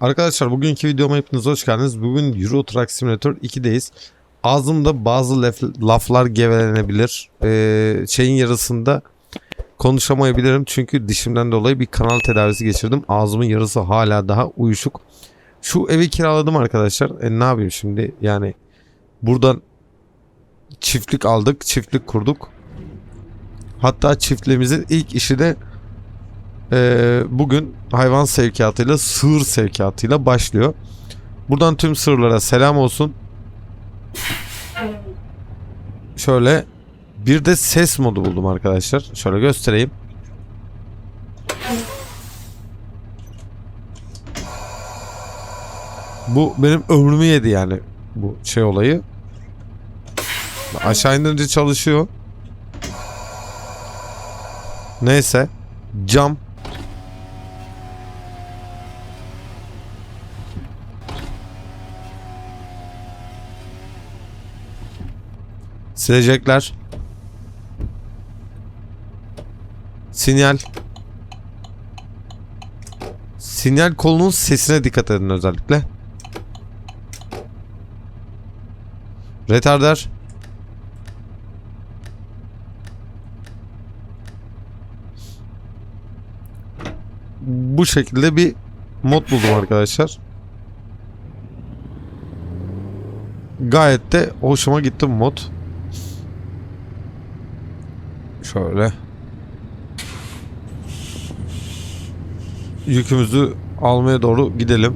Arkadaşlar bugünkü videoma hepiniz hoş geldiniz. Bugün Euro Truck Simulator 2'deyiz. Ağzımda bazı laf- laflar gevelenebilir. Ee, şeyin yarısında konuşamayabilirim. Çünkü dişimden dolayı bir kanal tedavisi geçirdim. Ağzımın yarısı hala daha uyuşuk. Şu evi kiraladım arkadaşlar. E, ne yapayım şimdi? Yani buradan çiftlik aldık. Çiftlik kurduk. Hatta çiftliğimizin ilk işi de ee, bugün hayvan sevkiyatıyla sığır sevkiyatıyla başlıyor. Buradan tüm sığırlara selam olsun. Şöyle bir de ses modu buldum arkadaşlar. Şöyle göstereyim. Bu benim ömrümü yedi yani bu şey olayı. Aşağı indirince çalışıyor. Neyse. Cam. Silecekler. Sinyal. Sinyal kolunun sesine dikkat edin özellikle. Retarder. Bu şekilde bir mod buldum arkadaşlar. Gayet de hoşuma gitti bu mod. Şöyle. Yükümüzü almaya doğru gidelim.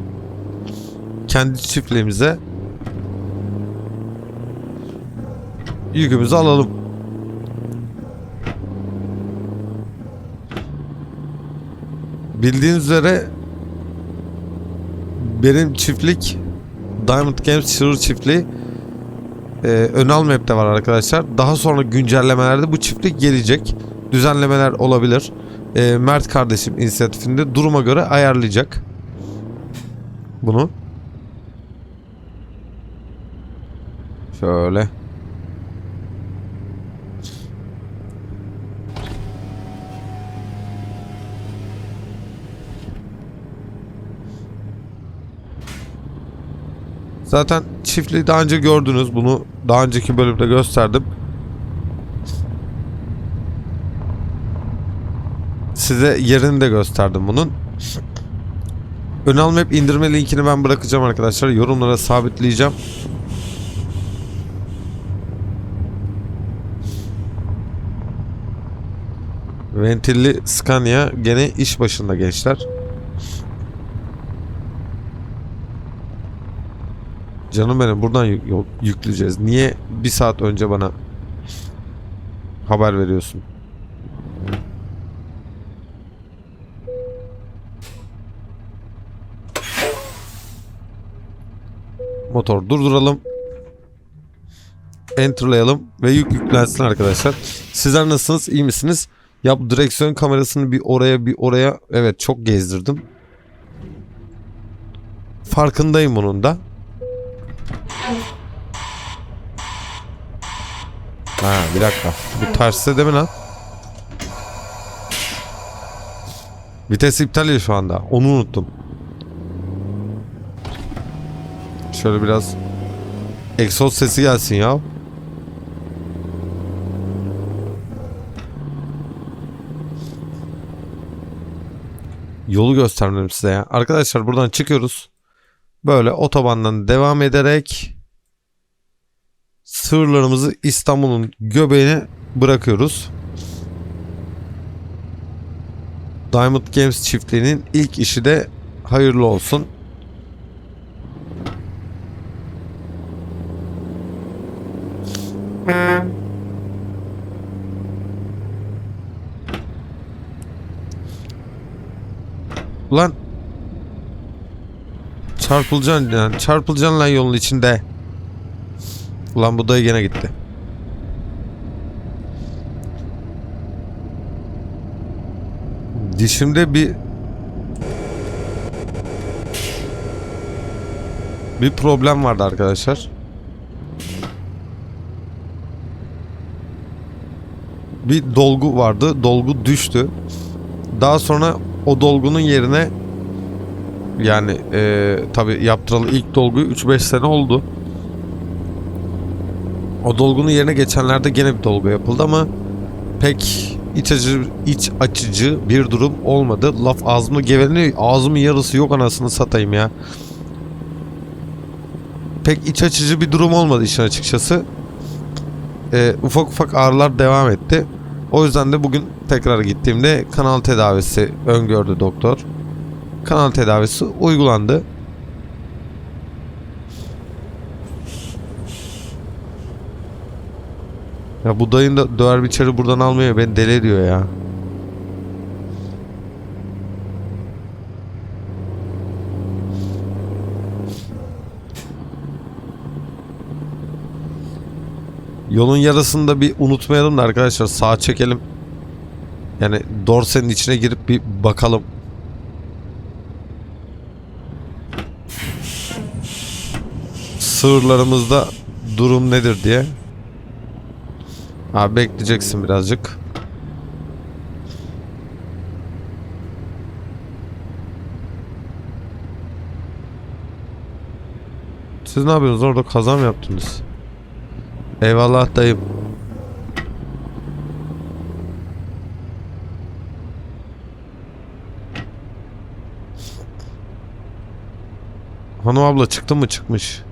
Kendi çiftliğimize yükümüzü alalım. Bildiğiniz üzere benim çiftlik Diamond Games Sırrı çiftliği ee, Önal Map'te var arkadaşlar. Daha sonra güncellemelerde bu çiftlik gelecek. Düzenlemeler olabilir. Ee, Mert kardeşim inisiyatifinde duruma göre ayarlayacak. Bunu. Şöyle. Zaten çiftliği daha önce gördünüz. Bunu daha önceki bölümde gösterdim. Size yerini de gösterdim bunun. Önal Map indirme linkini ben bırakacağım arkadaşlar. Yorumlara sabitleyeceğim. Ventilli Scania gene iş başında gençler. Canım benim buradan yükleyeceğiz. Niye bir saat önce bana haber veriyorsun? Motor durduralım. Enter'layalım ve yük yüklensin arkadaşlar. Sizler nasılsınız? İyi misiniz? Ya bu direksiyon kamerasını bir oraya bir oraya evet çok gezdirdim. Farkındayım bunun da. Ha bir dakika. Bu terste değil mi lan? Vites iptal şu anda. Onu unuttum. Şöyle biraz egzoz sesi gelsin ya. Yolu göstermedim size ya. Arkadaşlar buradan çıkıyoruz. Böyle otobandan devam ederek sığırlarımızı İstanbul'un göbeğine bırakıyoruz. Diamond Games çiftliğinin ilk işi de hayırlı olsun. Ulan Çarpılacaksın yani. Çarpılacaksın lan yolun içinde. Ulan bu dayı gene gitti. Dişimde bir bir problem vardı arkadaşlar. Bir dolgu vardı. Dolgu düştü. Daha sonra o dolgunun yerine Yani e, tabi yaptıralı ilk dolgu 3-5 sene oldu. O dolgunun yerine geçenlerde gene bir dolgu yapıldı ama pek iç açıcı, iç açıcı bir durum olmadı. Laf ağzımda geveleniyor. Ağzımın yarısı yok anasını satayım ya. Pek iç açıcı bir durum olmadı işin açıkçası. Ee, ufak ufak ağrılar devam etti. O yüzden de bugün tekrar gittiğimde kanal tedavisi öngördü doktor. Kanal tedavisi uygulandı. Ya bu dayın da döver biçeri buradan almıyor beni deli ediyor ya. Yolun yarısında bir unutmayalım da arkadaşlar sağa çekelim. Yani dorsenin içine girip bir bakalım. Sığırlarımızda durum nedir diye. Abi bekleyeceksin birazcık. Siz ne yapıyorsunuz orada kaza mı yaptınız? Eyvallah dayım. Hanım abla çıktı mı çıkmış?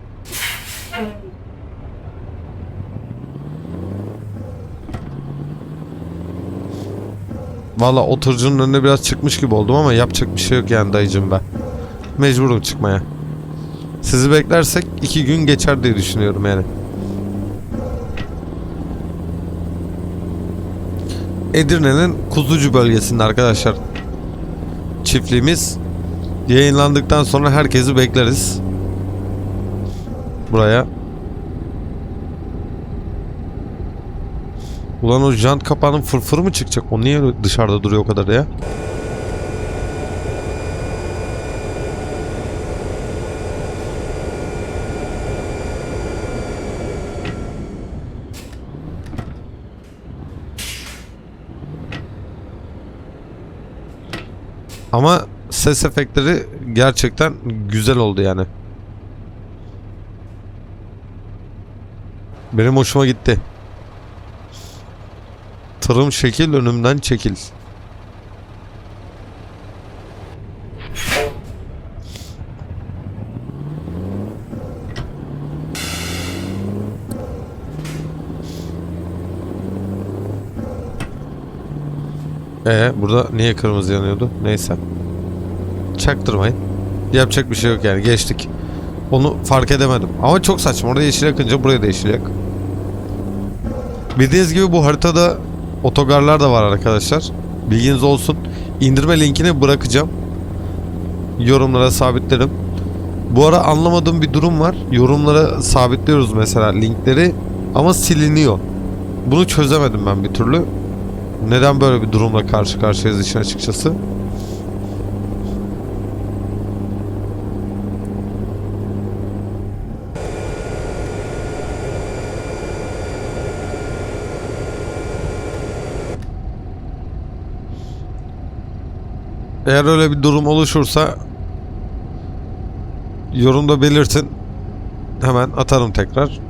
Valla oturucunun önüne biraz çıkmış gibi oldum ama yapacak bir şey yok yani dayıcım ben. Mecburum çıkmaya. Sizi beklersek iki gün geçer diye düşünüyorum yani. Edirne'nin Kuzucu bölgesinde arkadaşlar. Çiftliğimiz yayınlandıktan sonra herkesi bekleriz. Buraya. Ulan o jant kapağının fırfırı mı çıkacak? O niye dışarıda duruyor o kadar ya? Ama ses efektleri gerçekten güzel oldu yani. Benim hoşuma gitti. Tırım şekil önümden çekil. Ee burada niye kırmızı yanıyordu? Neyse. Çaktırmayın. Yapacak bir şey yok yani geçtik. Onu fark edemedim. Ama çok saçma. Orada yeşil yakınca buraya da yeşil yak. Bildiğiniz gibi bu haritada otogarlar da var arkadaşlar. Bilginiz olsun. İndirme linkini bırakacağım. Yorumlara sabitlerim. Bu ara anlamadığım bir durum var. Yorumlara sabitliyoruz mesela linkleri ama siliniyor. Bunu çözemedim ben bir türlü. Neden böyle bir durumla karşı karşıyayız işin açıkçası. Eğer öyle bir durum oluşursa yorumda belirtin. Hemen atarım tekrar.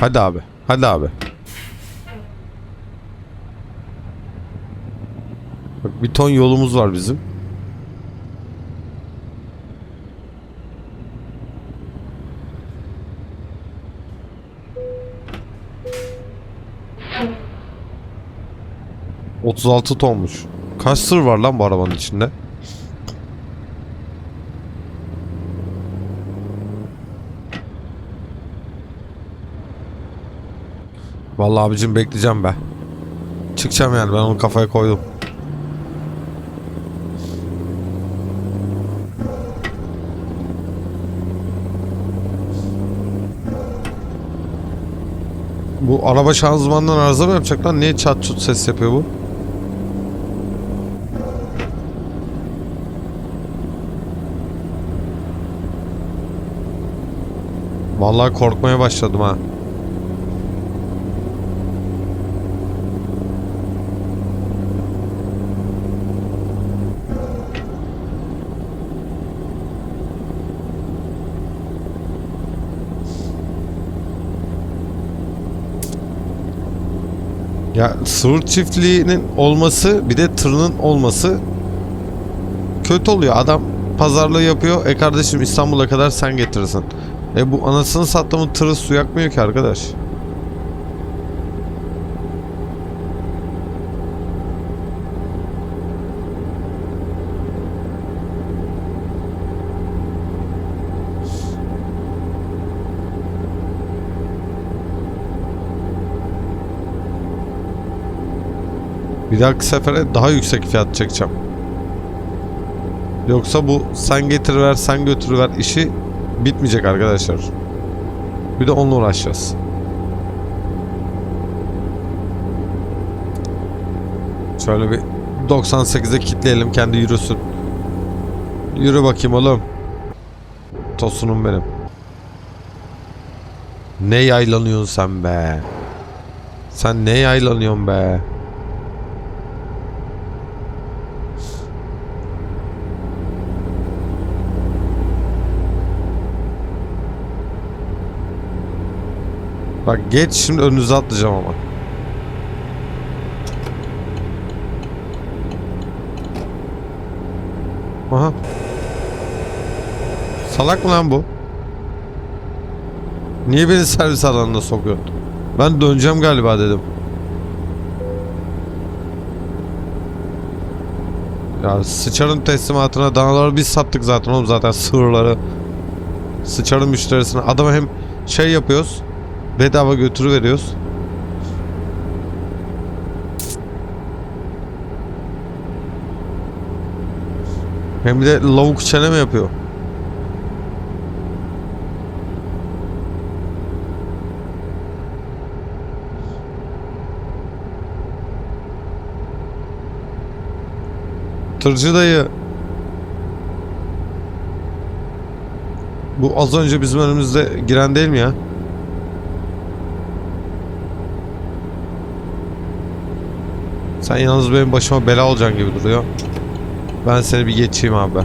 Hadi abi. Hadi abi. Bir ton yolumuz var bizim. ...36 tonmuş. Kaç sır var lan bu arabanın içinde? Vallahi abicim bekleyeceğim be. Çıkacağım yani ben onu kafaya koydum. Bu araba şanzımandan arıza mı yapacak lan? Niye çat çut ses yapıyor bu? Vallahi korkmaya başladım ha. Ya sığır çiftliğinin olması bir de tırının olması kötü oluyor. Adam pazarlığı yapıyor. E kardeşim İstanbul'a kadar sen getirirsin. E bu anasını sattığımın tırı su yakmıyor ki arkadaş. Bir dahaki sefere daha yüksek fiyat çekeceğim. Yoksa bu sen getir ver sen götür ver işi bitmeyecek arkadaşlar. Bir de onunla uğraşacağız. Şöyle bir 98'e kitleyelim kendi yürüsün. Yürü bakayım oğlum. Tosunum benim. Ne yaylanıyorsun sen be? Sen ne yaylanıyorsun be? Bak geç şimdi önünüze atlayacağım ama. Aha. Salak mı lan bu? Niye beni servis alanına sokuyorsun? Ben döneceğim galiba dedim. Ya sıçarın teslimatına danaları biz sattık zaten oğlum zaten sığırları. Sıçarın müşterisine. Adama hem şey yapıyoruz. Bedava götürü veriyoruz. Hem de lavuk çene mi yapıyor? Tırcı dayı. Bu az önce bizim önümüzde giren değil mi ya? Sen yalnız benim başıma bela olacaksın gibi duruyor. Ben seni bir geçeyim abi.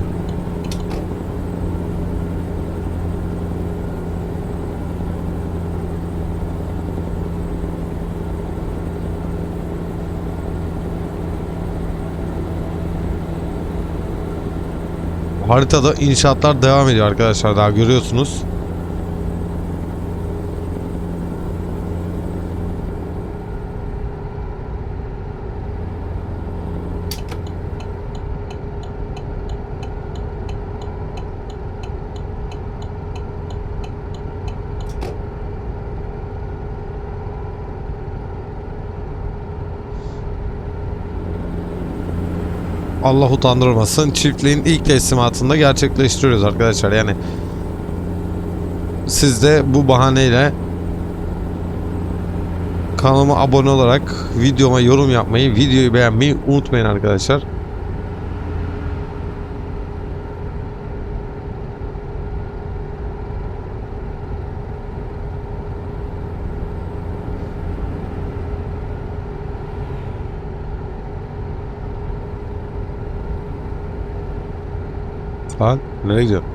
Haritada inşaatlar devam ediyor arkadaşlar daha görüyorsunuz. Allah utandırmasın. Çiftliğin ilk teslimatında gerçekleştiriyoruz arkadaşlar. Yani siz de bu bahaneyle kanalıma abone olarak videoma yorum yapmayı, videoyu beğenmeyi unutmayın arkadaşlar. Lan nereye gidiyorsun?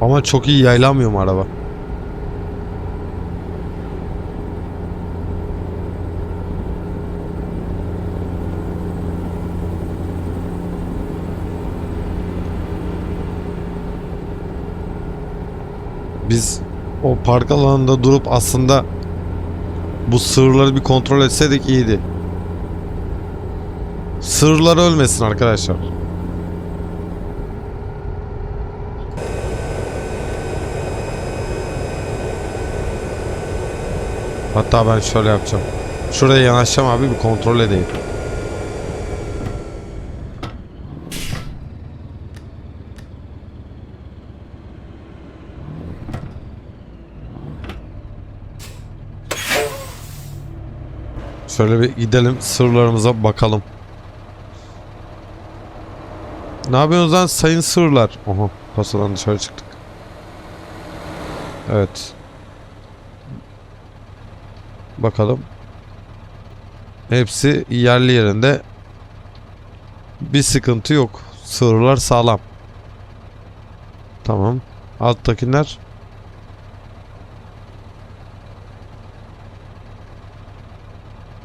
Ama çok iyi yaylanmıyor mu araba? Biz o park alanında durup aslında bu sığırları bir kontrol etseydik iyiydi. Sığırlar ölmesin arkadaşlar. Hatta ben şöyle yapacağım. Şuraya yanaşacağım abi bir kontrol edeyim. Şöyle bir gidelim sırlarımıza bakalım. Ne yapıyorsunuz lan sayın sırlar? Oha kasadan dışarı çıktık. Evet. Bakalım. Hepsi yerli yerinde. Bir sıkıntı yok. Sığırlar sağlam. Tamam. Alttakiler.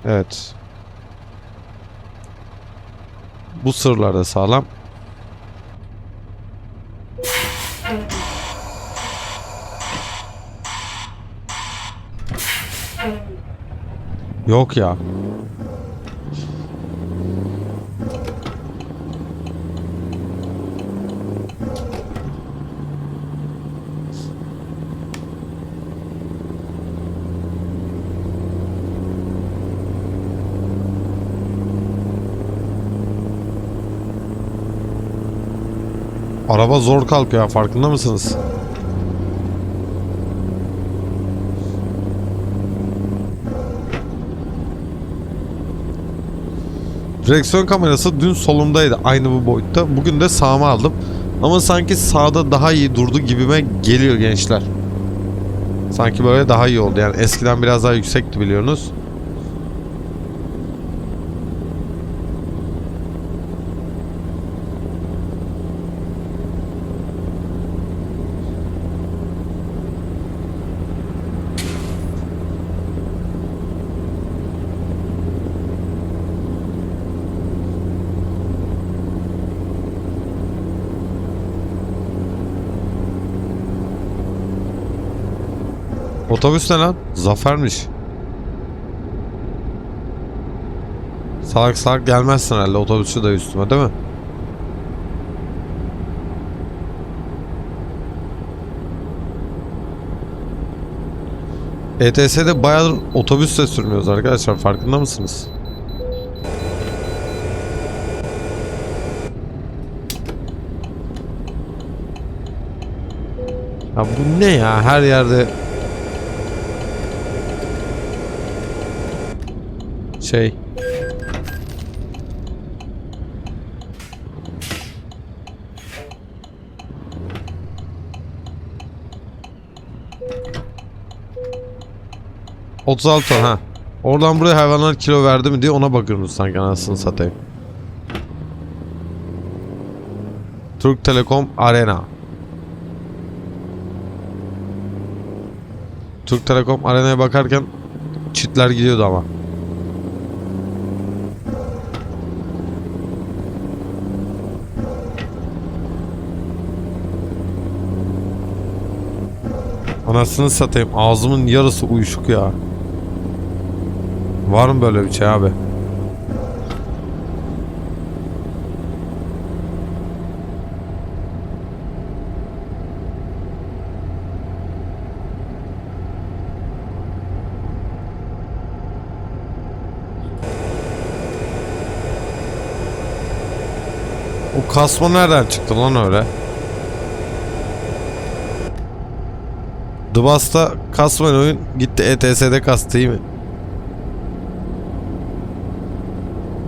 Evet. Bu sırlar da sağlam. Yok ya. Araba zor kalkıyor farkında mısınız? Direksiyon kamerası dün solumdaydı aynı bu boyutta. Bugün de sağıma aldım. Ama sanki sağda daha iyi durdu gibime geliyor gençler. Sanki böyle daha iyi oldu. Yani eskiden biraz daha yüksekti biliyorsunuz. Otobüs ne lan? Zafermiş. Salak salak gelmezsin herhalde otobüsü de üstüme değil mi? ETS'de bayağıdır otobüs de sürmüyoruz arkadaşlar farkında mısınız? Ya bu ne ya her yerde şey ...36 ton ha. Oradan buraya hayvanlar kilo verdi mi diye ona bakıyorsunuz sanki anasını satayım. Türk Telekom Arena. Türk Telekom Arena'ya bakarken çitler gidiyordu ama. Anasını satayım ağzımın yarısı uyuşuk ya. Var mı böyle bir şey abi? O kasma nereden çıktı lan öyle? The Boss'ta kasmayan oyun gitti ETS'de kastı iyi mi?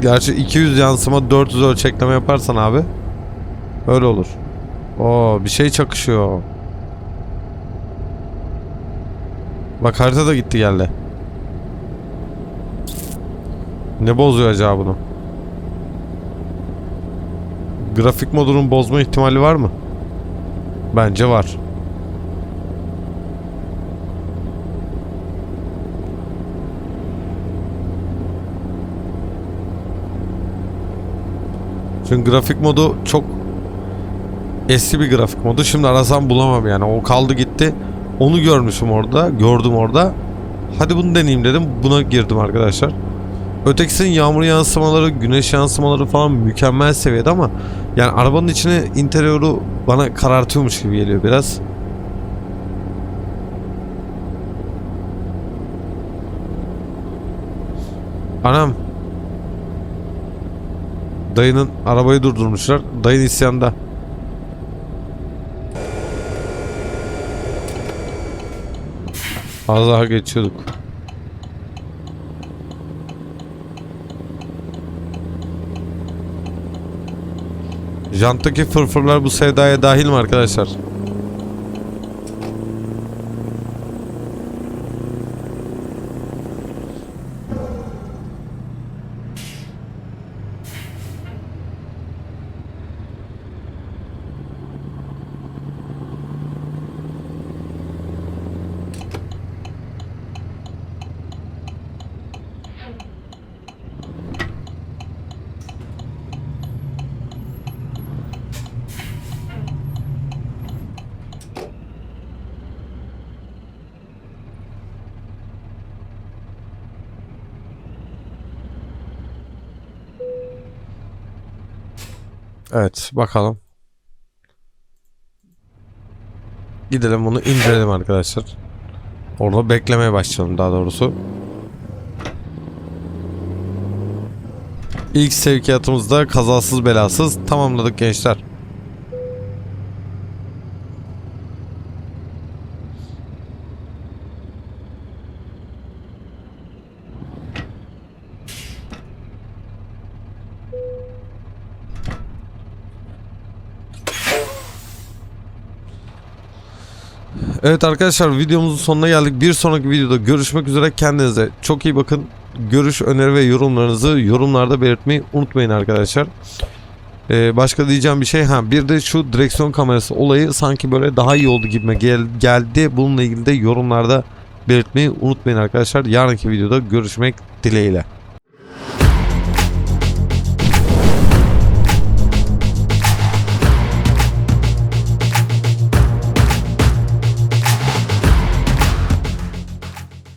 Gerçi 200 yansıma 400 ölçekleme yaparsan abi öyle olur. Oo bir şey çakışıyor. Bak harita da gitti geldi. Ne bozuyor acaba bunu? Grafik modunun bozma ihtimali var mı? Bence var. Çünkü grafik modu çok eski bir grafik modu. Şimdi arasam bulamam yani. O kaldı gitti. Onu görmüşüm orada. Gördüm orada. Hadi bunu deneyeyim dedim. Buna girdim arkadaşlar. Ötekisinin yağmur yansımaları, güneş yansımaları falan mükemmel seviyede ama yani arabanın içine interiörü bana karartıyormuş gibi geliyor biraz. Anam. Dayının arabayı durdurmuşlar. Dayın isyanda. Az daha geçiyorduk. Janttaki fırfırlar bu sevdaya dahil mi arkadaşlar? Evet bakalım. Gidelim bunu indirelim arkadaşlar. Orada beklemeye başlayalım daha doğrusu. İlk sevkiyatımızda kazasız belasız tamamladık gençler. Evet arkadaşlar videomuzun sonuna geldik. Bir sonraki videoda görüşmek üzere. Kendinize çok iyi bakın. Görüş, öneri ve yorumlarınızı yorumlarda belirtmeyi unutmayın arkadaşlar. Ee, başka diyeceğim bir şey ha bir de şu direksiyon kamerası olayı sanki böyle daha iyi oldu gibime gel geldi. Bununla ilgili de yorumlarda belirtmeyi unutmayın arkadaşlar. Yarınki videoda görüşmek dileğiyle.